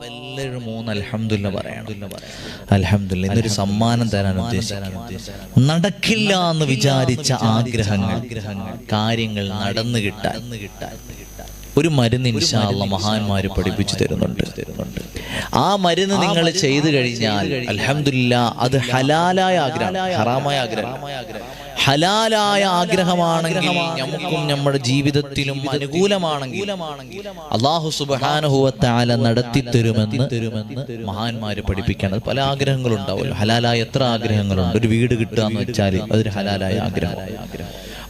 അപ്പൊ എല്ലാവരും മൂന്ന് അലഹമില്ല പറയണം. അൽഹംദുലില്ല ഇന്നൊരു സമ്മാനം തരാൻ ഉദ്ദേശിക്കുന്നു. നടക്കില്ല എന്ന് വിചാരിച്ച ആഗ്രഹങ്ങൾ കാര്യങ്ങൾ നടന്നു കിട്ടാൻ. ഒരു മരുന്ന് ഇൻഷാല്ല മഹാന്മാര് പഠിപ്പിച്ചു തരുന്നുണ്ട്. ആ മരുന്ന് നിങ്ങൾ ചെയ്തു കഴിഞ്ഞാൽ അലഹമില്ല അത് ഹലാലായ ആഗ്രഹം. ഹറാമായ ആഗ്രഹം. ഹലാലായ ആഗ്രഹമാണെങ്കിൽ നമുക്കും നമ്മുടെ ജീവിതത്തിലും അനുകൂലമാണെങ്കിൽ അള്ളാഹു സുബാനുഹുവത്താല നടത്തി തരുമെന്ന് തരുമെന്ന് മഹാന്മാര് പഠിപ്പിക്കണം പല ആഗ്രഹങ്ങളും ഉണ്ടാവുമല്ലോ ഹലാലായ എത്ര ആഗ്രഹങ്ങളുണ്ട്? ഒരു വീട് കിട്ടുക എന്ന് വെച്ചാൽ അതൊരു ഹലാലായ ആഗ്രഹം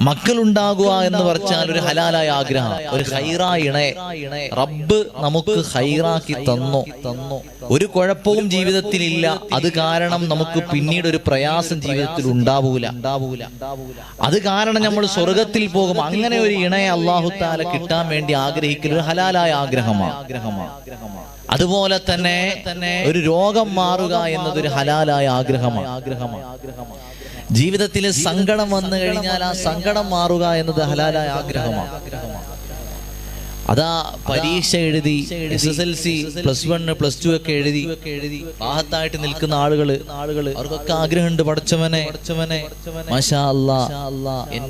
മക്കളുണ്ടാകുക എന്ന് പറഞ്ഞാൽ ഒരു ഹലാലായ ആഗ്രഹം ഒരു ഹൈറാ ഇണയെ റബ്ബ് നമുക്ക് ഹൈറാക്കി തന്നു. തന്നു ഒരു കുഴപ്പവും ജീവിതത്തിൽ ഇല്ല അത് കാരണം നമുക്ക് പിന്നീട് ഒരു പ്രയാസം ജീവിതത്തിൽ ഉണ്ടാവൂല. ഉണ്ടാവൂല അത് കാരണം നമ്മൾ സ്വർഗത്തിൽ പോകും. അങ്ങനെ ഒരു ഇണയെ അള്ളാഹു താല കിട്ടാൻ വേണ്ടി ആഗ്രഹിക്കൽ ഒരു ഹലാലായ ആഗ്രഹമാണ്. ആഗ്രഹമാണ് അതുപോലെ തന്നെ ഒരു രോഗം മാറുക എന്നതൊരു ഹലാലായ ആഗ്രഹമാണ് ആഗ്രഹമാണ് ആഗ്രഹമാണ്. ജീവിതത്തിൽ സങ്കടം വന്നു കഴിഞ്ഞാൽ ആ സങ്കടം മാറുക എന്നത് ഹലാലായ ആഗ്രഹമാണ്. അതാ പരീക്ഷ എഴുതി S S L C plus one plus two ഒക്കെ എഴുതി. പാഹത്തായിട്ട് നിൽക്കുന്ന ആളുകൾ ആളുകൾ അവർക്കൊക്കെ ആഗ്രഹമുണ്ട് പഠിച്ചവനെ മാഷാ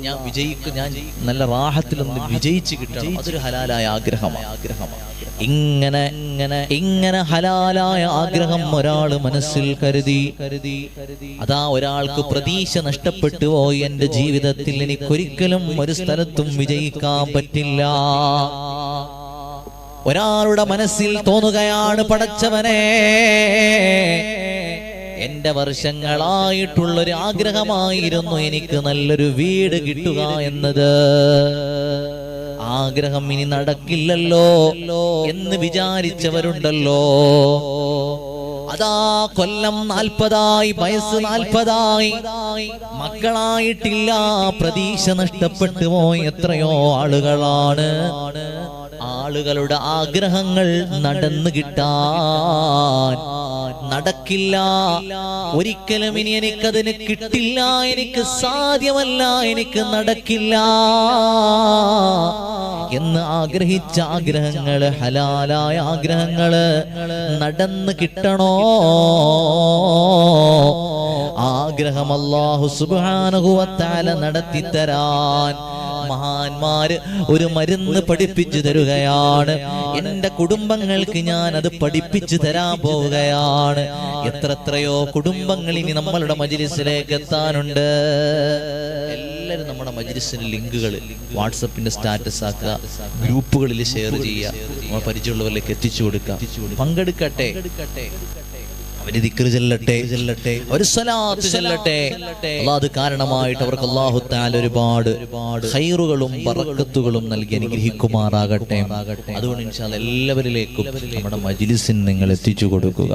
ഞാൻ വിജയിക്കും ഞാൻ നല്ല റാഹത്തിലൊന്ന് വിജയിച്ച് കിട്ടണം. അതൊരു ഹലാലായ ആഗ്രഹമാണ്. ആഗ്രഹമാണ് ഇങ്ങനെ ഇങ്ങനെ ഇങ്ങനെ ഹലാലായ ആഗ്രഹം ഒരാൾ മനസ്സിൽ കരുതി. കരുതി അതാ ഒരാൾക്ക് പ്രതീക്ഷ നഷ്ടപ്പെട്ടു പോയി എന്റെ ജീവിതത്തിൽ എനിക്കൊരിക്കലും ഒരു സ്ഥലത്തും വിജയിക്കാൻ പറ്റില്ല. ഒരാളുടെ മനസ്സിൽ തോന്നുകയാണ് പടച്ചവനെ. എന്റെ വർഷങ്ങളായിട്ടുള്ളൊരു ആഗ്രഹമായിരുന്നു എനിക്ക് നല്ലൊരു വീട് കിട്ടുക എന്നത്. ആഗ്രഹം ഇനി നടക്കില്ലല്ലോ എന്ന് വിചാരിച്ചവരുണ്ടല്ലോ. അതാ കൊല്ലം നാൽപ്പതായി വയസ്സ് നാൽപ്പതായി. മക്കളായിട്ടില്ല പ്രതീക്ഷ നഷ്ടപ്പെട്ടു പോയി എത്രയോ ആളുകളാണ്. ആളുകളുടെ ആഗ്രഹങ്ങൾ നടന്നു കിട്ടാൻ നടക്കില്ല. ഒരിക്കലും ഇനി എനിക്കതിന് കിട്ടില്ല എനിക്ക് സാധ്യമല്ല എനിക്ക് നടക്കില്ല എന്ന് ആഗ്രഹിച്ച ആഗ്രഹങ്ങൾ ഹലാലായ ആഗ്രഹങ്ങൾ നടന്നു കിട്ടണോ? ആഗ്രഹം അല്ലാഹു സുബാനുഭവത്താല നടത്തി തരാൻ. മഹാന്മാര് ഒരു മരുന്ന് പഠിപ്പിച്ചു തരുകയാണ്. എന്റെ കുടുംബങ്ങൾക്ക് ഞാൻ അത് പഠിപ്പിച്ചു തരാൻ പോവുകയാണ്. എത്രത്രയോ കുടുംബങ്ങൾ ഇനി നമ്മളുടെ മജിലിസിലേക്ക് എത്താനുണ്ട്. എല്ലാവരും നമ്മുടെ മജിലിസിന് ലിങ്കുകൾ വാട്സപ്പിന്റെ സ്റ്റാറ്റസ് ആക്കുക. ഗ്രൂപ്പുകളിൽ ഷെയർ ചെയ്യുക. നമ്മൾ പരിചയമുള്ളവരിലേക്ക് എത്തിച്ചു കൊടുക്കുക. പങ്കെടുക്കട്ടെ. അവർ ദിക്റ് ചെല്ലട്ടെ. ചെല്ലട്ടെ. ഒരു സ്വലാത്ത് ചെല്ലട്ടെ. അല്ലാഹ് അത് കാരണമായിട്ട് അവർക്ക് അള്ളാഹു താല ഒരുപാട് ഹൈറുകളും നൽകി അനുഗ്രഹിക്കുമാറാകട്ടെ. അതുകൊണ്ട് എല്ലാവരിലേക്കും നമ്മുടെ മജിലിസിന് നിങ്ങൾ എത്തിച്ചു കൊടുക്കുക.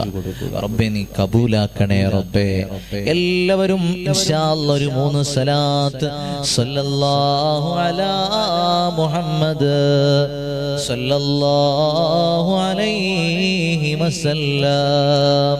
റബ്ബെ നീ കബൂലാക്കണേ റബ്ബെ. എല്ലാവരും ഒരു മൂന്ന് സലാത്ത് സല്ലല്ലാഹു അലാ മുഹമ്മദ് സല്ലല്ലാഹു അലൈഹി വസല്ലം.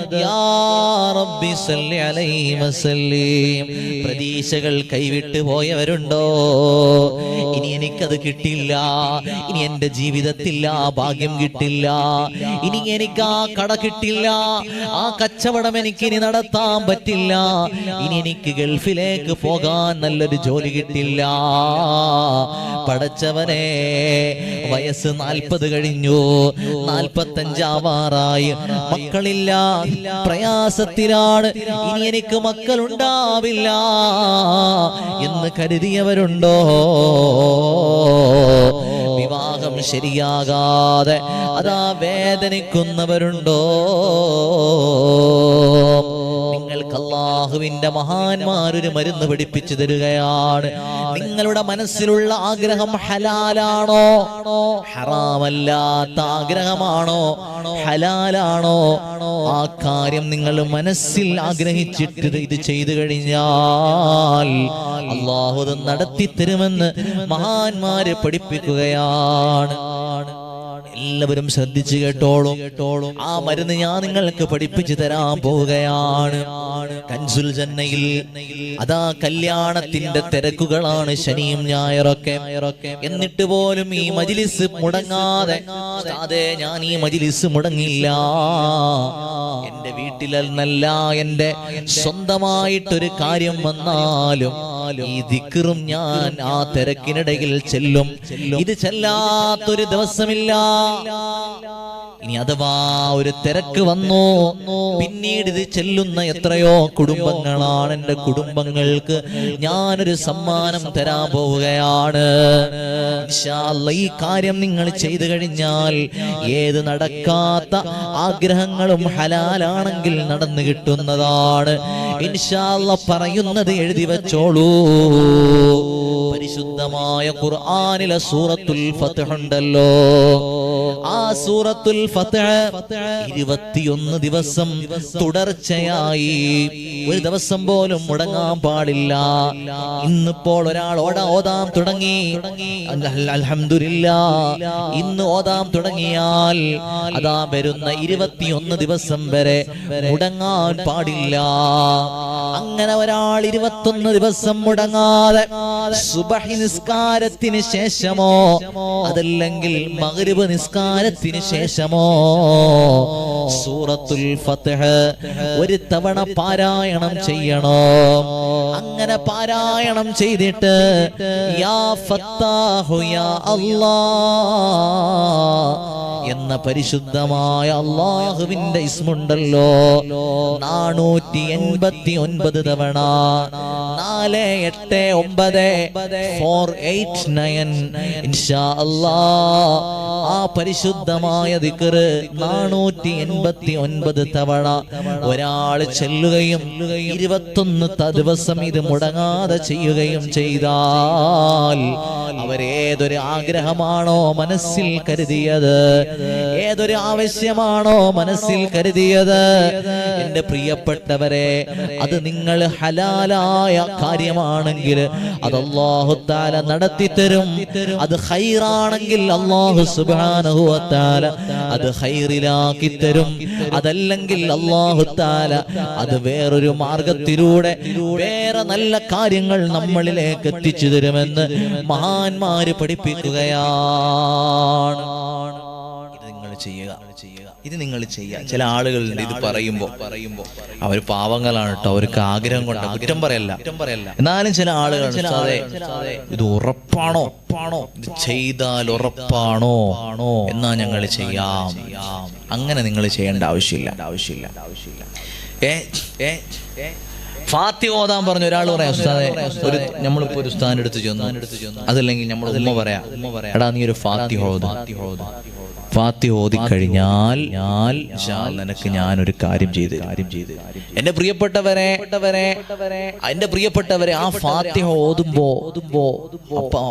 പ്രതീക്ഷകൾ കൈവിട്ട് പോയവരുണ്ടോ? ഇനി എനിക്കത് കിട്ടില്ല. ഇനി എന്റെ ജീവിതത്തിൽ ആ ഭാഗ്യം കിട്ടില്ല. ഇനി എനിക്ക് ആ കട കിട്ടില്ല. ആ കച്ചവടം എനിക്ക് ഇനി നടത്താൻ പറ്റില്ല. ഇനി എനിക്ക് ഗൾഫിലേക്ക് പോകാൻ നല്ലൊരു ജോലി കിട്ടില്ല. പടച്ചവനെ വയസ്സ് നാൽപ്പത് കഴിഞ്ഞു. നാൽപ്പത്തഞ്ചാവാറായി. മക്കളില്ല പ്രയാസത്തിലാണ്. ഇനി എനിക്ക് മക്കളുണ്ടാവില്ല എന്ന് കരുതിയവരുണ്ടോ? വിവാഹം ശരിയാകാതെ അതാ വേദനിക്കുന്നവരുണ്ടോ? നിങ്ങൾക്ക് അള്ളാഹുവിന്റെ മഹാന്മാരൊരു മരുന്ന് പഠിപ്പിച്ചു തരികയാണ്. നിങ്ങളുടെ മനസ്സിലുള്ള ആഗ്രഹം ഹലാലാണോ? ഹറാമല്ലാത്ത ആഗ്രഹമാണോ? ഹലാലാണോ? ആ കാര്യം നിങ്ങൾ മനസ്സിൽ ആഗ്രഹിച്ചിട്ട് ഇത് ചെയ്തു കഴിഞ്ഞാൽ അള്ളാഹു നടത്തി തരുമെന്ന് മഹാന്മാരെ പഠിപ്പിക്കുകയാണ്. എല്ലാവരും ശ്രദ്ധിച്ചു കേട്ടോളൂ. കേട്ടോളൂ ആ മരുന്ന് ഞാൻ നിങ്ങൾക്ക് പഠിപ്പിച്ചു തരാൻ പോവുകയാണ്. കൻസുൽ ജന്നയിൽ അതാ കല്യാണത്തിന്റെ തിരക്കുകളാണ് ശനിയും ഞായറൊക്കെ. എന്നിട്ട് പോലും ഈ മജിലിസ് മുടങ്ങാതെ അതെ ഞാൻ ഈ മജിലിസ് മുടങ്ങില്ല എന്റെ വീട്ടിലെന്നല്ല എന്റെ സ്വന്തമായിട്ടൊരു കാര്യം വന്നാലും ഈ ദിക്കറും ഞാൻ ആ തിരക്കിനിടയിൽ ചെല്ലും. ഇത് ചെല്ലാത്തൊരു ദിവസമില്ല. ഇനി അഥവാ ഒരു തിരക്ക് വന്നു പിന്നീട് ഇത് ചെല്ലുന്ന എത്രയോ കുടുംബങ്ങളാണ് എന്റെ കുടുംബങ്ങൾക്ക് ഞാനൊരു സമ്മാനം തരാൻ പോവുകയാണ്. ഈ കാര്യം നിങ്ങൾ ചെയ്തു കഴിഞ്ഞാൽ ഏത് നടക്കാത്ത ആഗ്രഹങ്ങളും ഹലാലാണെങ്കിൽ നടന്നു കിട്ടുന്നതാണ്. ഇൻഷാല്ല പറയുന്നത് എഴുതി വെച്ചോളൂ. പരിശുദ്ധമായ ഖുർആാനിലെ സൂറത്തുൽ ഫത്തുണ്ടല്ലോ ആ സൂറത്തുൽ ഇരുപത്തിയൊന്ന് ദിവസം തുടർച്ചയായി ഒരു ദിവസം പോലും മുടങ്ങാൻ പാടില്ല. ഇന്നിപ്പോൾ ഒരാൾ ഓടാ ഓതാം തുടങ്ങി. അലഹമില്ല ഇന്ന് ഓതാം തുടങ്ങിയാൽ അതാ വരുന്ന ഇരുപത്തിയൊന്ന് ദിവസം വരെ മുടങ്ങാൻ പാടില്ല. അങ്ങനെ ഒരാൾ ഇരുപത്തൊന്ന് ദിവസം മുടങ്ങാതെ സുബഹി നിസ്കാരത്തിന് ശേഷമോ? അതല്ലെങ്കിൽ മഗ്രിബ് നിസ്കാരത്തിന് ശേഷമോ? സൂറത്തുൽ ഫത്തഹ് ഒരു തവണ പാരായണം ചെയ്യണോ? അങ്ങനെ പാരായണം ചെയ്തിട്ട് യാ ഫത്താഹു യാ അല്ലാ എന്ന പരിശുദ്ധമായ അള്ളാഹുവിന്റെ ഇസ്മുണ്ടല്ലോ. നാനൂറ്റി എൺപത്തി ഒൻപത് തവണ നാല് എട്ട് ഒമ്പത് ഫോർ എയ്റ്റ് നയൻ ആ പരിശുദ്ധമായ ദിക്കറ് നാനൂറ്റി എൺപത്തി ഒൻപത് തവണ ഒരാൾ ചെല്ലുകയും ഇരുപത്തൊന്ന് ദിവസം ഇത് മുടങ്ങാതെ ചെയ്യുകയും ചെയ്താൽ അവരേതൊരു ആഗ്രഹമാണോ മനസ്സിൽ കരുതിയത്? ഏതൊരു ആവശ്യമാണോ മനസ്സിൽ കരുതിയത്? എന്റെ പ്രിയപ്പെട്ടവരെ അത് നിങ്ങൾ ഹലാലായ കാര്യമാണെങ്കിൽ അത് അള്ളാഹു താല നടത്തി തരും. അത് ഹൈറാണെങ്കിൽ അള്ളാഹു വതആല അത് ഹൈറിലാക്കി തരും. അതല്ലെങ്കിൽ അള്ളാഹു താല അത് വേറൊരു മാർഗത്തിലൂടെ വേറെ നല്ല കാര്യങ്ങൾ നമ്മളിലേക്ക് എത്തിച്ചു തരുമെന്ന് മഹാന്മാര് പഠിപ്പിക്കുകയാണ്. ഇത് നിങ്ങൾ ചെയ്യുക. ചില ആളുകൾ ഇത് പറയുമ്പോ പറയുമ്പോ അവർ പാവങ്ങളാണ് കേട്ടോ അവർക്ക് ആഗ്രഹം കൊണ്ട്. കുറ്റം പറയല്ല. കുറ്റം പറയല്ല എന്നാലും ചില ആളുകൾ ഇത് ഉറപ്പാണോ? ഉറപ്പാണോ ഇത് ചെയ്താൽ ഉറപ്പാണോ? ആണോ എന്നാ ഞങ്ങൾ ചെയ്യാം. അങ്ങനെ നിങ്ങൾ ചെയ്യേണ്ട ആവശ്യമില്ല. ആവശ്യമില്ല ആവശ്യമില്ല ഏ ഏ ഏ. ഫാത്തി ഓതാൻ പറഞ്ഞ ഒരാൾ പറയാം ഉസ്താദെ ഒരു നമ്മളിപ്പോ ഒരു ഉസ്താദിന്റെ അടുത്ത് ചെന്നു. അതല്ലെങ്കിൽ നമ്മൾ ഉമ്മ പറയാം. എടാ നീ ഒരു ഫാത്തി ഓത്. ഫാത്തി ഓതി കഴിഞ്ഞാൽ ഞാൻ നിനക്ക് ഞാൻ ഒരു കാര്യം ചെയ്ത് കാര്യം ചെയ്ത് എന്റെ പ്രിയപ്പെട്ടവരെ എന്റെ പ്രിയപ്പെട്ടവരെ ആ ഫാത്തിഹ ഓതുമ്പോ ഓതുമ്പോ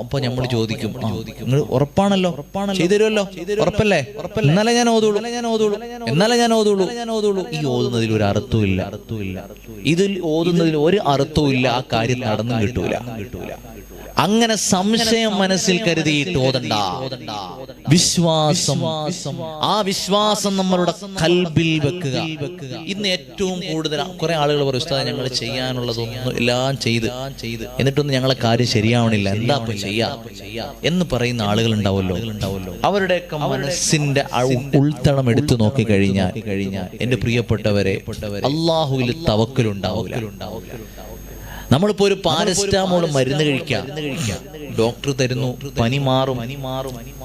അപ്പൊ നമ്മൾ ചോദിക്കും. നിങ്ങൾ ഉറപ്പാണല്ലോ? തരുമല്ലോ ഉറപ്പല്ലേ? എന്നാലേ ഞാൻ ഓതുള്ളൂ. ഞാൻ ഓതുള്ളൂ. എന്നാലേ ഞാൻ ഓതുള്ളൂ. ഞാൻ ഓതുള്ളൂ. ഈ ഓതുന്നതിൽ ഒരു അർത്ഥവും ഇല്ല. അർത്ഥവും ഇല്ല. ഇതിൽ ഓതുന്നതിൽ ഒരു അർത്ഥവും ഇല്ല. ആ കാര്യം നടന്നു കിട്ടൂല. കിട്ടൂല. അങ്ങനെ സംശയം മനസ്സിൽ കരുതിയിട്ട് ഓതണ്ട വിശ്വാസം. ആ വിശ്വാസം നമ്മളുടെ കൽബിൽ വെക്കുക. ഇന്ന് ഏറ്റവും കൂടുതൽ കുറെ ആളുകൾ പറയും ഉസ്താദ് ഞങ്ങൾ ചെയ്യാനുള്ളതൊന്നും എല്ലാം ചെയ്ത്. ചെയ്ത് എന്നിട്ടൊന്നും ഞങ്ങളെ കാര്യം ശരിയാവണില്ല. എന്താ ചെയ്യാ? എന്ന് പറയുന്ന ആളുകൾ ഉണ്ടാവുമല്ലോ അവരുടെയൊക്കെ മനസ്സിന്റെ ഉൾത്തണം എടുത്തു നോക്കി കഴിഞ്ഞാൽ കഴിഞ്ഞാൽ എന്റെ പ്രിയപ്പെട്ടവരെ അള്ളാഹുവിൽ തവക്കലുണ്ടാവില്ല. നമ്മളിപ്പോ ഒരു പാരസ്റ്റാമോൾ മരുന്ന് കഴിക്കാം. ഡോക്ടർ തരുന്നു പനി മാറും.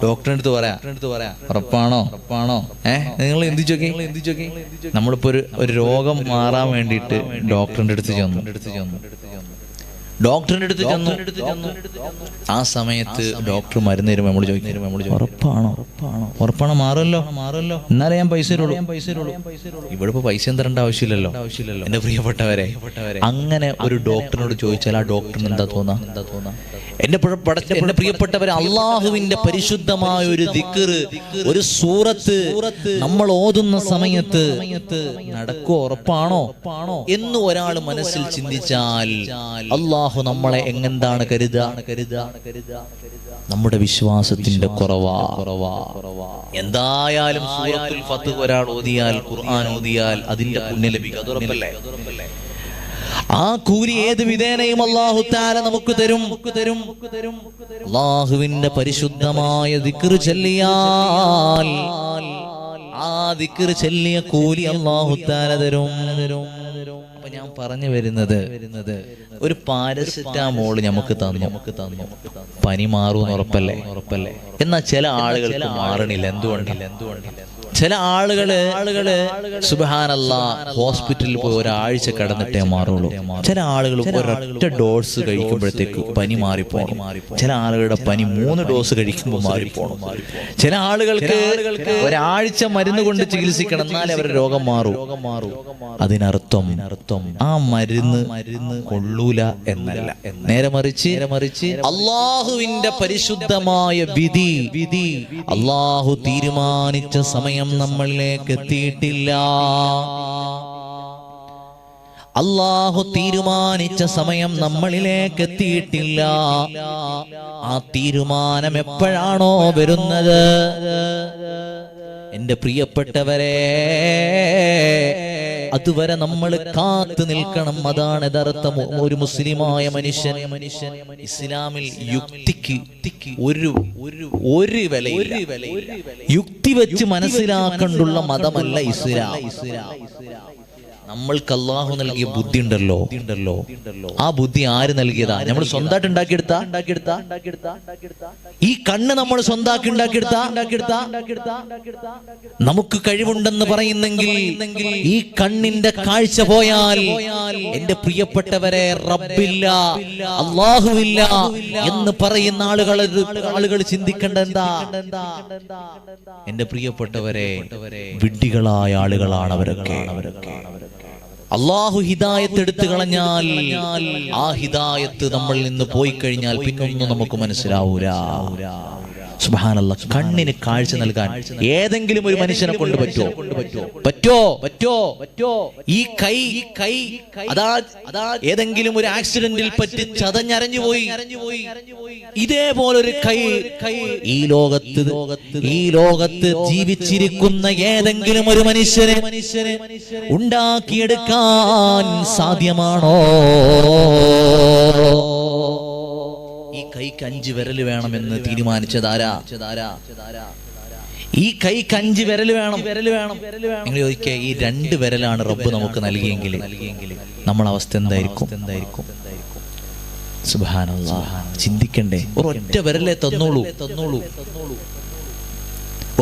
ഡോക്ടറിന്റെ അടുത്ത് പറയാ. ഉറപ്പാണോ? ഉറപ്പാണോ? ഏഹ് നിങ്ങൾ എന്തിച്ചോക്കി എന്തിച്ചോക്കി നമ്മളിപ്പോ ഒരു രോഗം മാറാൻ വേണ്ടിയിട്ട് ഡോക്ടറിന്റെ അടുത്ത് ചെന്നു. അടുത്ത് ചെന്നു. ഡോക്ടറിന്റെ അടുത്ത് ചെന്നു. ആ സമയത്ത് ഡോക്ടർ മരുന്ന് തരും നമ്മൾ ചോദിക്കും. നമ്മൾ ഉറപ്പാണോ? ഉറപ്പാണോ? ഉറപ്പാണോ? മാറുമല്ലോ. മാറുമല്ലോ. എന്നാലേ ഞാൻ പൈസ പൈസ ഇവിടെ ഇപ്പൊ പൈസ തരേണ്ട ആവശ്യമില്ലല്ലോ. ആവശ്യമില്ലല്ലോ. എന്റെ പ്രിയപ്പെട്ടവരെ അങ്ങനെ ഒരു ഡോക്ടറിനോട് ചോദിച്ചാൽ ആ ഡോക്ടറിന് എന്താ തോന്നാ? എന്താ തോന്നാ? എന്റെ എന്റെ പ്രിയപ്പെട്ടവരെ അള്ളാഹുവിന്റെ പരിശുദ്ധമായ ഒരു ദിക്കറ് ഒരു സൂറത്ത് നമ്മൾ ഓതുന്ന സമയത്ത് നടക്കോ ഉറപ്പാണോ? എന്ന് ഒരാൾ മനസ്സിൽ ചിന്തിച്ചാൽ അള്ളാഹു നമ്മളെ എങ്ങെന്താണ് കരുതാണ് കരുതാണ് കരുതാണ് നമ്മുടെ വിശ്വാസത്തിന്റെ കുറവാ. കുറവാ എന്തായാലും സൂറത്തുൽ ഫത്ത് ഒരാൾ ഓതിയാൽ ഖുർആൻ ഓതിയാൽ അതിന്റെ പുണ്യം ലഭിക്കും. ആ കൂലി ഏത് വിധേനയും അള്ളാഹു താല നമുക്ക് തരും. തരും തരും അള്ളാഹുവിന്റെ പരിശുദ്ധമായ ദിക്റ് ചെല്ലിയാൽ ആ ദിക്റ് ചെല്ലിയ കൂലി അള്ളാഹു തരും തരും. അപ്പൊ ഞാൻ പറഞ്ഞു വരുന്നത് വരുന്നത് ഒരു പാരസിറ്റാമോൾ നമുക്ക് തന്നു. നമുക്ക് തന്നു പനി മാറുമെന്ന് ഉറപ്പല്ലേ? ഉറപ്പല്ലേ എന്നാൽ ചില ആളുകൾക്ക് മാറണില്ല. എന്തുകൊണ്ടില്ല എന്തുകൊണ്ടില്ല ചില ആളുകൾ ആളുകൾ സുബഹാനല്ല ഹോസ്പിറ്റലിൽ പോയി ഒരാഴ്ച കടന്നിട്ടേ മാറുള്ളൂ. ചില ആളുകൾ ഒരൊറ്റ ഡോസ് കഴിക്കുമ്പോഴത്തേക്ക് പനി മാറിപ്പോണം ചില ആളുകളുടെ പനി മൂന്ന് ഡോസ് കഴിക്കുമ്പോൾ മാറിപ്പോണം ചില ആളുകൾക്ക് ഒരാഴ്ച മരുന്ന് കൊണ്ട് ചികിത്സിക്കണം എന്നാലേ അവരുടെ രോഗം മാറും. അതിനർത്ഥം അർത്ഥം ആ മരുന്ന് മരുന്ന് കൊള്ളൂല എന്നല്ല. നേരെ മറിച്ച് മറിച്ച് അള്ളാഹുവിന്റെ പരിശുദ്ധമായ വിധി. വിധി. അള്ളാഹു തീരുമാനിച്ച സമയം നമ്മളിലേക്ക് എത്തിയിട്ടില്ല. അള്ളാഹു തീരുമാനിച്ച സമയം നമ്മളിലേക്ക് എത്തിയിട്ടില്ല. ആ തീരുമാനം എപ്പോഴാണോ വരുന്നത്? എന്റെ പ്രിയപ്പെട്ടവരെ അതുവരെ നമ്മൾ കാത്തു നിൽക്കണം. അതാണ് യഥാർത്ഥം. ഒരു മുസ്ലിമായ മനുഷ്യൻ ഇസ്ലാമിൽ യുക്തിക്ക് ഒരു ഒരു വില യുക്തി വെച്ച് മനസ്സിലാക്കണ്ടുള്ള മതമല്ല ഇസ്ലാം. നമ്മൾക്ക് അള്ളാഹു നൽകിയ ബുദ്ധി ഉണ്ടല്ലോ. ഉണ്ടല്ലോ ആ ബുദ്ധി ആര് നൽകിയതാ? നമ്മൾ സ്വന്തമായിട്ട് ഉണ്ടാക്കിയെടുത്ത? ഉണ്ടാക്കിയെടുത്ത? ഈ കണ്ണ് നമ്മൾ സ്വന്തമാക്കി ഉണ്ടാക്കിയെടുത്ത? ഉണ്ടാക്കിയെടുത്ത? നമുക്ക് കഴിവുണ്ടെന്ന് പറയുന്നെങ്കിൽ ഈ കണ്ണിന്റെ കാഴ്ച പോയാൽ എന്റെ പ്രിയപ്പെട്ടവരെ റബ്ബില്ല അള്ളാഹുവില്ല എന്ന് പറയുന്ന ആളുകൾ ആളുകൾ ചിന്തിക്കേണ്ട എന്താ? എന്റെ പ്രിയപ്പെട്ടവരെ വിഡ്ഢികളായ ആളുകളാണ് അവരൊക്കെ. അവരൊക്കെ. അള്ളാഹു ഹിദായത്ത് എടുത്തു കളഞ്ഞാൽ ആ ഹിദായത്ത് നമ്മളിൽ നിന്ന് പോയി കഴിഞ്ഞാൽ പിന്നൊന്നും നമുക്ക് മനസ്സിലാവൂല. സുബാനല്ല കണ്ണിന് കാഴ്ച നൽകാൻ ഏതെങ്കിലും ഒരു മനുഷ്യനെ കൊണ്ട് പറ്റോ പറ്റോ പറ്റോ പറ്റോ ഈ കൈ ഈ കൈ അതാ അതാ ഏതെങ്കിലും ഒരു ആക്സിഡന്റിൽ പറ്റി ചതഞ്ഞരഞ്ഞു പോയി. ഇതേപോലെ ഒരു കൈ കൈ. ഈ ലോകത്ത് ഈ ലോകത്ത് ജീവിച്ചിരിക്കുന്ന ഏതെങ്കിലും ഒരു മനുഷ്യനെ മനുഷ്യനെ ഉണ്ടാക്കിയെടുക്കാൻ സാധ്യമാണോ? കൈക്ക് അഞ്ച് വിരൽ വേണമെന്ന് തീരുമാനിച്ചതാരാ? ഈ കൈ അഞ്ച് വിരൽ വേണം. വിരൽ വേണം നിങ്ങൾ ചോദിക്കുക ഈ രണ്ട് വിരലാണ് റബ്ബ് നമുക്ക് നൽകിയെങ്കിൽ നമ്മൾ അവസ്ഥ എന്തായിരിക്കും? എന്തായിരിക്കും ചിന്തിക്കണ്ടേ ഒരൊറ്റ വിരലെ തന്നോളൂ. തന്നോളൂ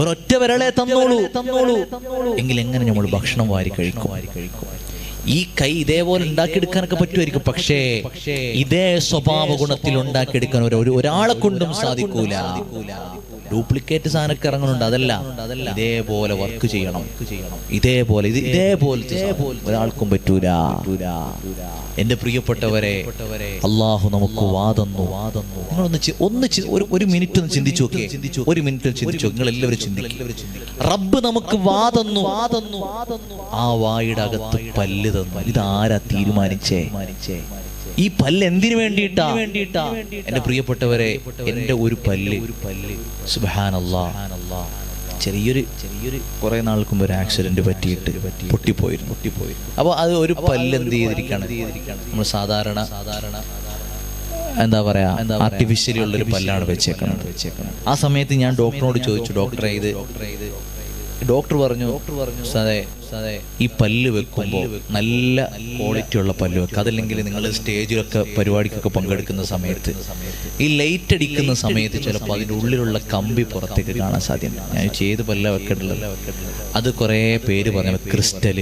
ഒരൊറ്റ വിരലെ തന്നോളൂ. തന്നോളൂ എങ്കിൽ എങ്ങനെ നമ്മൾ ഭക്ഷണം വാരി കഴിക്കും വാരി കഴിക്കും? ഈ കൈ ഇതേപോലെ ഉണ്ടാക്കിയെടുക്കാനൊക്കെ പറ്റുമായിരിക്കും. പക്ഷേ ഇതേ സ്വഭാവ ഗുണത്തിൽ ഉണ്ടാക്കിയെടുക്കാൻ ഒരു ഒരു- ഒരാളെ കൊണ്ടും സാധിക്കൂല. ഡ്യൂപ്ലിക്കേറ്റ് സാധനമൊക്കെ ഇറങ്ങുന്നുണ്ട്. അതല്ല. അതല്ല ഇതേപോലെ വർക്ക് ചെയ്യണം. ഇതേപോലെ ഇത് ഇതേപോലത്തെ സാധനം. ഒരാൾക്കും പറ്റൂല. എന്റെ പ്രിയപ്പെട്ടവരെ അള്ളാഹു നമുക്ക് വാതന്നു വാതന്നു നിങ്ങളൊന്ന് ഒന്ന് ഒരു ഒരു മിനിറ്റ് ഒന്ന് ചിന്തിച്ചു നോക്കിയേ. ചിന്തിച്ചു ഒരു മിനിറ്റ് ചിന്തിച്ചു നിങ്ങൾ എല്ലാവരും ചിന്തിക്കും. റബ്ബ് നമുക്ക് വാതന്നു വാതന്നു ആ വായുടെ അകത്ത് പല്ല് തന്നു. ഇതാരാ തീരുമാനിച്ചേ? ഈ പല്ല് എന്തിനു വേണ്ടിയിട്ടാ? വേണ്ടിയിട്ടാ? എന്റെ പ്രിയപ്പെട്ടവരെ എന്റെ ഒരു പല്ല്. സുബാനല്ലാ ചെറിയൊരു ചെറിയൊരു കുറെ നാൾക്ക് മുമ്പ് ഒരു ആക്സിഡന്റ് പറ്റിയിട്ട് പൊട്ടിപ്പോയിരുന്നു. പൊട്ടിപ്പോയി അപ്പൊ അത് ഒരു പല്ല് എന്ത് ചെയ്തിരിക്കണം? നമ്മൾ സാധാരണ സാധാരണ എന്താ പറയാ ആർട്ടിഫിഷ്യലി ഉള്ള ഒരു പല്ലാണ് വെച്ചേക്കണം വെച്ചേക്കുന്നത് ആ സമയത്ത് ഞാൻ ഡോക്ടറിനോട് ചോദിച്ചു ഡോക്ടറെ ഇത് ഡോക്ടർ പറഞ്ഞു ഡോക്ടർ പറഞ്ഞു അതെ ഈ പല്ല് വെക്കുമ്പോൾ നല്ല ക്വാളിറ്റി ഉള്ള പല്ല് വെക്കുക. അതല്ലെങ്കിൽ നിങ്ങൾ സ്റ്റേജിലൊക്കെ പരിപാടിക്കൊക്കെ പങ്കെടുക്കുന്ന സമയത്ത് ഈ ലൈറ്റ് അടിക്കുന്ന സമയത്ത് ചിലപ്പോൾ അതിന്റെ ഉള്ളിലുള്ള കമ്പി പുറത്തേക്ക് കാണാൻ സാധ്യത ഞാൻ ചെയ്ത് പല്ല വെക്കേണ്ടത് അത് കുറേ പേര് പറഞ്ഞു ക്രിസ്റ്റൽ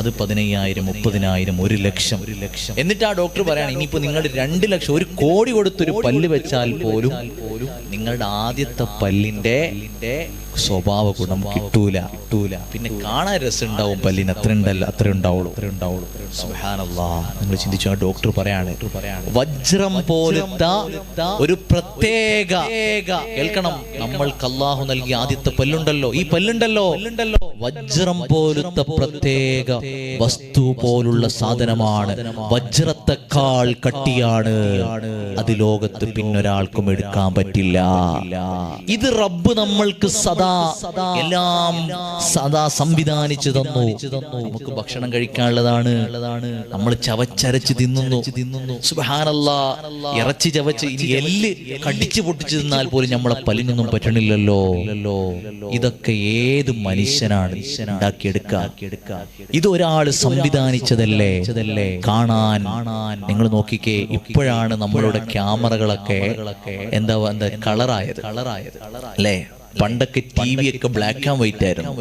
അത് പതിനയ്യായിരം മുപ്പതിനായിരം ഒരു ലക്ഷം ഒരു ലക്ഷം. എന്നിട്ട് ആ ഡോക്ടർ പറയാണ് ഇനിയിപ്പോൾ നിങ്ങൾ രണ്ട് ലക്ഷം ഒരു കോടി കൊടുത്തൊരു പല്ല് വെച്ചാൽ പോലും പോലും നിങ്ങളുടെ ആദ്യത്തെ പല്ലിന്റെ സ്വഭാവ ഗുണം കിട്ടൂല. കിട്ടൂല. പിന്നെ കാണാൻ രസം ഉണ്ടാവും പല്ലിന്. അത്ര ഉണ്ടല്ല അത്ര ഉണ്ടാവുള്ളൂ. അത്ര ഉണ്ടാവുള്ളൂ സുബ്ഹാനല്ലാ. നിങ്ങൾ ചിന്തിച്ചു ആ ഡോക്ടർ പറയാണ് വജ്രം പോലത്തെ ഒരു പ്രത്യേക കേൾക്കണം. നമ്മൾക്ക് അള്ളാഹു നൽകിയ ആദ്യത്തെ പല്ലുണ്ടല്ലോ. ഈ പല്ലുണ്ടല്ലോ. വജ്രം പോലത്തെ പ്രത്യേക വസ്തു പോലുള്ള സാധനമാണ്. വജ്രത്തെക്കാൾ കട്ടിയാണ്. അത് ലോകത്ത് പിന്നൊരാൾക്കും എടുക്കാൻ പറ്റില്ല. ഇത് റബ്ബ് നമ്മൾക്ക് സദാ എല്ലാം സദാ സംവിധാനിച്ചു തന്നു. നമുക്ക് ഭക്ഷണം കഴിക്കാനുള്ളതാണ്. നമ്മൾ ചവച്ചരച്ച് തിന്നുന്നു. ഇറച്ചി ചവച്ച് എല്ല് കടിച്ചു പൊട്ടിച്ചു തിന്നാൽ പോലും നമ്മളെ പല്ലിനൊന്നും പറ്റണില്ലല്ലോ. ഇതൊക്കെ ഏത് മനുഷ്യനാണ് ഉണ്ടാക്കിയെടുക്കുക ഇത് ഒരാൾ സംവിധാനിച്ചതല്ലേ? കാണാൻ. നിങ്ങൾ നോക്കിക്കേ ഇപ്പോഴാണ് നമ്മളുടെ ക്യാമറകളൊക്കെ എന്താ എന്താ കളറായത് കളറായത്. അല്ലേ? പണ്ടൊക്കെ ടി വി ഒക്കെ ബ്ലാക്ക് ആൻഡ് വൈറ്റ് ആയിരുന്നു.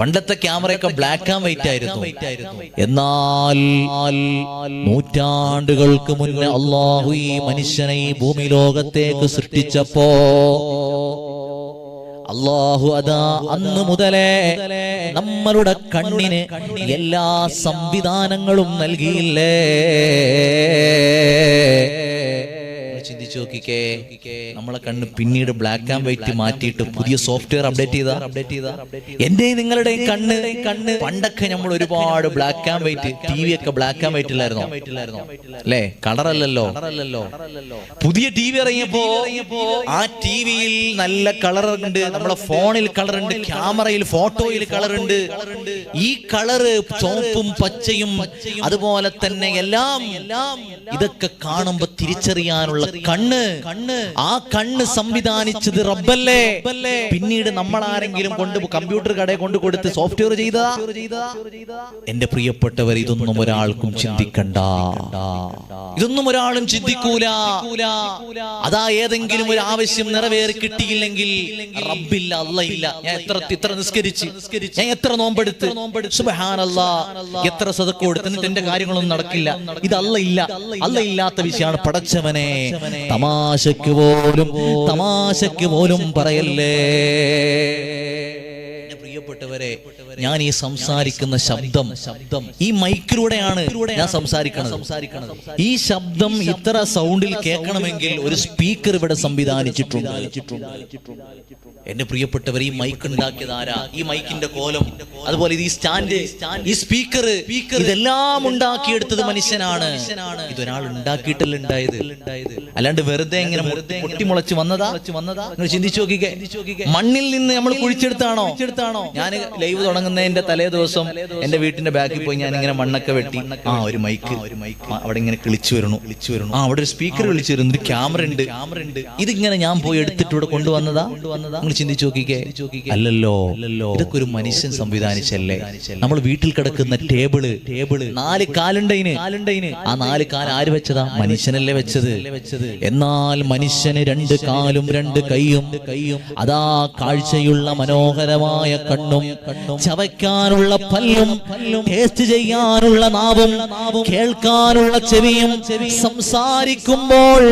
പണ്ടത്തെ ക്യാമറയൊക്കെ ബ്ലാക്ക് ആൻഡ് വൈറ്റ് ആയിരുന്നു. എന്നാൽ നൂറ്റാണ്ടുകൾക്ക് മുന്നേ അള്ളാഹു ഈ മനുഷ്യനെ ഈ ഭൂമി ലോകത്തേക്ക് സൃഷ്ടിച്ചപ്പോ അള്ളാഹു അതാ അന്ന് മുതലേ നമ്മളുടെ കണ്ണിന് എല്ലാ സംവിധാനങ്ങളും നൽകിയില്ലേ? ചിന്തിച്ചു നോക്കിക്കേ നമ്മളെ കണ്ണ് പിന്നീട് ബ്ലാക്ക് ആൻഡ് വൈറ്റ് മാറ്റിയിട്ട് പുതിയ സോഫ്റ്റ്വെയർ അപ്ഡേറ്റ് ചെയ്ത. അപ്ഡേറ്റ് ചെയ്ത. എന്റെ നിങ്ങളുടെ കണ്ണ് കണ്ണ് പണ്ടൊക്കെ നമ്മൾ ഒരുപാട് black and white T V ഒക്കെ ബ്ലാക്ക് ആൻഡ് വൈറ്റ് ഇല്ലായിരുന്നോ അല്ലേ? കളർ അല്ലല്ലോ പുതിയ ടി വി ഇറങ്ങിയപ്പോ ആ ടി വിയിൽ നല്ല കളർ ഉണ്ട്. നമ്മളെ ഫോണിൽ കളർ ഉണ്ട്. ക്യാമറയിൽ ഫോട്ടോയിൽ കളർ ഉണ്ട്. ഈ കളറ് ചോപ്പും പച്ചയും അതുപോലെ തന്നെ എല്ലാം എല്ലാം ഇതൊക്കെ കാണുമ്പോ തിരിച്ചറിയാനുള്ള കണ്ണ് കണ്ണ്. ആ കണ്ണ് സംവിധാനിച്ചത് റബ്ബല്ലേ? പിന്നീട് നമ്മൾ ആരെങ്കിലും കൊണ്ട് കമ്പ്യൂട്ടർ കടയിൽ കൊണ്ട് കൊടുത്ത് സോഫ്റ്റ്വെയർ ചെയ്ത? എന്റെ പ്രിയപ്പെട്ടവർ ഇതൊന്നും ഒരാൾക്കും ചിന്തിക്കണ്ട. ഇതൊന്നും ഒരാളും ചിന്തിക്കൂല. അതാ ഏതെങ്കിലും ഒരു ആവശ്യം നിറവേറി കിട്ടിയില്ലെങ്കിൽ റബ്ബില്ല അല്ല ഇല്ല. ഞാൻ എത്ര ഇത്ര നിസ്കരിച്ച്. ഞാൻ എത്ര നോമ്പെടുത്ത്. സുബ്ഹാനല്ലാ. എത്ര സതക്ക് കൊടുത്ത് എന്നിട്ട് എന്റെ കാര്യങ്ങളൊന്നും നടക്കില്ല. ഇത് അല്ല ഇല്ല. അല്ല ഇല്ലാത്ത വിഷയമാണ്. പടച്ചവനെ തമാശക്ക് പോലും തമാശക്ക് പോലും പറയല്ലേ? പ്രിയപ്പെട്ടവരെ ഞാൻ ഈ സംസാരിക്കുന്ന ശബ്ദം ശബ്ദം ഈ മൈക്കിലൂടെയാണ് ഞാൻ സംസാരിക്കണം സംസാരിക്കണം ഈ ശബ്ദം ഇത്ര സൗണ്ടിൽ കേൾക്കണമെങ്കിൽ ഒരു സ്പീക്കർ ഇവിടെ സംവിധാനിച്ചിട്ടുണ്ട്. എന്റെ പ്രിയപ്പെട്ടവർ ഈ മൈക്ക് ഉണ്ടാക്കിയത് ആരാ? ഈ മൈക്കിന്റെ കോലം. അതുപോലെ ഇത് ഈ സ്റ്റാൻഡ് ഈ സ്പീക്കർ ഇതെല്ലാം ഉണ്ടാക്കിയെടുത്തത് മനുഷ്യനാണ്. ഇതൊരാൾ ഉണ്ടാക്കിയിട്ടല്ല ഉണ്ടായത്? അല്ലാണ്ട് വെറുതെ ഇങ്ങനെ പൊട്ടിമുളച്ച് വന്നതാ? വന്നതാ? നിങ്ങൾ ചിന്തിച്ചു നോക്കിക്കേ. മണ്ണിൽ നിന്ന് നമ്മൾ കുഴിച്ചെടുത്താണോ? ഞാൻ ലൈവ് തുടങ്ങുന്നതിന്റെ തലേ ദിവസം എന്റെ വീട്ടിന്റെ ബാക്കിൽ പോയി ഞാൻ ഇങ്ങനെ മണ്ണൊക്കെ വെട്ടി. ആ ഒരു മൈക്ക് ഒരു മൈക്ക് അവിടെ ഇങ്ങനെ കിളിച്ചു വരണു കിളിച്ചു വരണു ആ അവിടെ ഒരു സ്പീക്കർ വിളിച്ചു വരുന്നു. ഒരു ക്യാമറ ഉണ്ട്. ക്യാമറ ഉണ്ട്. ഇതിങ്ങനെ ഞാൻ പോയി എടുത്തിട്ട് ഇവിടെ കൊണ്ടുവന്നതാ? കൊണ്ടുവന്നതാ? നിങ്ങൾ ചിന്തിച്ചു നോക്കിക്കേ. അല്ലല്ലോ. ഇതൊക്കെ ഒരു മനുഷ്യൻ സംവിധാനിച്ചല്ലേ? നമ്മൾ വീട്ടിൽ കിടക്കുന്ന ടേബിൾ ടേബിൾ നാല് കാലുണ്ടൈന് കാലുണ്ടൈന് ആ നാല് കാൽ ആര് വെച്ചതാ? മനുഷ്യനല്ലേ വെച്ചത്? എന്നാൽ മനുഷ്യന് രണ്ട് കാലും രണ്ട് കൈയും. കൈയും. അതാ കാഴ്ചയുള്ള മനോഹരമായ കണ്ണും. കണ്ണും. ചവയ്ക്കാനുള്ള പല്ലും ടേസ്റ്റ് ചെയ്യാനുള്ള നാവും കേൾക്കാനുള്ള ചെവിയും സംസാരിക്കുമ്പോൾ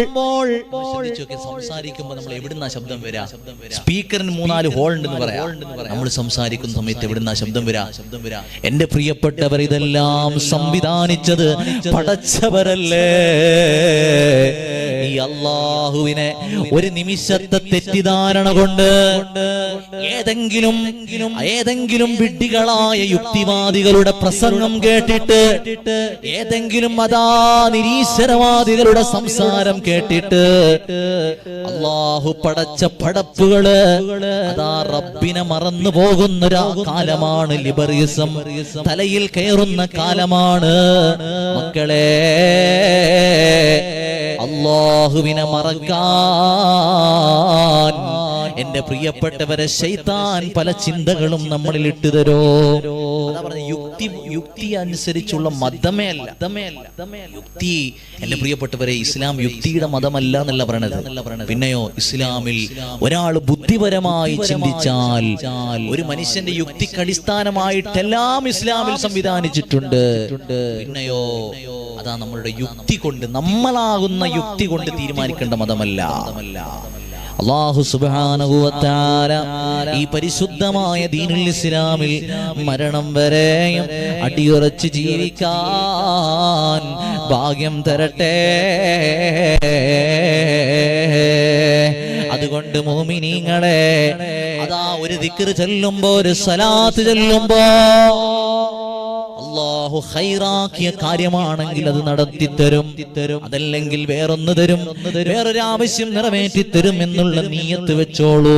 സംസാരിക്കുമ്പോൾ നമ്മൾ എവിടുന്ന ശബ്ദം വരാ? സ്പീക്കറിന് മൂന്നാൽ ഹോൾ ഉണ്ടെന്ന് പറയാം. നമ്മൾ സംസാരിക്കുന്ന സമയത്ത് എവിടുന്ന ശബ്ദം വരാ? ശബ്ദം വരാ. എന്റെ പ്രിയപ്പെട്ടവർ ഇതെല്ലാം സംവിധാനിച്ചത് പടച്ചവരല്ലേ? ഈ അള്ളാഹുവിനെ ഒരു നിമിഷത്തെ തെറ്റിദ്ധാരണ കൊണ്ട് ഏതെങ്കിലും ഏതെങ്കിലും വിഡ്ഢികളായ യുക്തിവാദികളുടെ പ്രസംഗം കേട്ടിട്ട് ഏതെങ്കിലും അതാ നിരീശ്വരവാദികളുടെ സംസാരം കേട്ടിട്ട് അള്ളാഹു പടച്ച പടപ്പുകൾ അതാ റബ്ബിനെ മറന്നു പോകുന്ന കാലമാണ് ലിബറിസം. തലയിൽ കയറുന്ന കാലമാണ്. മക്കളെ അള്ളാഹുവിനെ മറക്കാൻ എന്റെ പ്രിയപ്പെട്ടവരെ ശൈത്താൻ പല ചിന്തകളും നമ്മളിൽ ഇട്ടു തരോ? യുക്തി യുക്തി അനുസരിച്ചുള്ള മതമേ അല്ല. യുക്തി എന്റെ പ്രിയപ്പെട്ടവരെ ഇസ്ലാം യുക്തിയുടെ മതമല്ല എന്നല്ല പറയണത്. പിന്നെയോ ഇസ്ലാമിൽ ഒരാൾ ബുദ്ധിപരമായി ചിന്തിച്ചാൽ ഒരു മനുഷ്യന്റെ യുക്തിക്ക് അടിസ്ഥാനമായിട്ടെല്ലാം ഇസ്ലാമിൽ സംവിധാനിച്ചിട്ടുണ്ട്. പിന്നെയോ അതാ നമ്മളുടെ യുക്തി കൊണ്ട് നമ്മളാകുന്ന യുക്തി കൊണ്ട് തീരുമാനിക്കേണ്ട മതമല്ല. അള്ളാഹു വ ഈ പരിശുദ്ധമായ ദീനുൽ ഇസ്ലാമിൽ മരണം വരെയും അടിയുറച്ച് ജീവിക്കാൻ ഭാഗ്യം തരട്ടെ. അതുകൊണ്ട് മോമിനീങ്ങളെ അതാ ഒരു ദിക്കറ് ചെല്ലുമ്പോ ഒരു സലാത്ത് ചെല്ലുമ്പോ അള്ളാഹു ഹൈറാക്കിയ കാര്യമാണെങ്കിൽ അത് നടത്തി തരും അതല്ലെങ്കിൽ വേറൊന്ന് തരും. വേറൊരു ആവശ്യം നിറവേറ്റി തരും എന്നുള്ള നീയത്ത് വെച്ചോളൂ.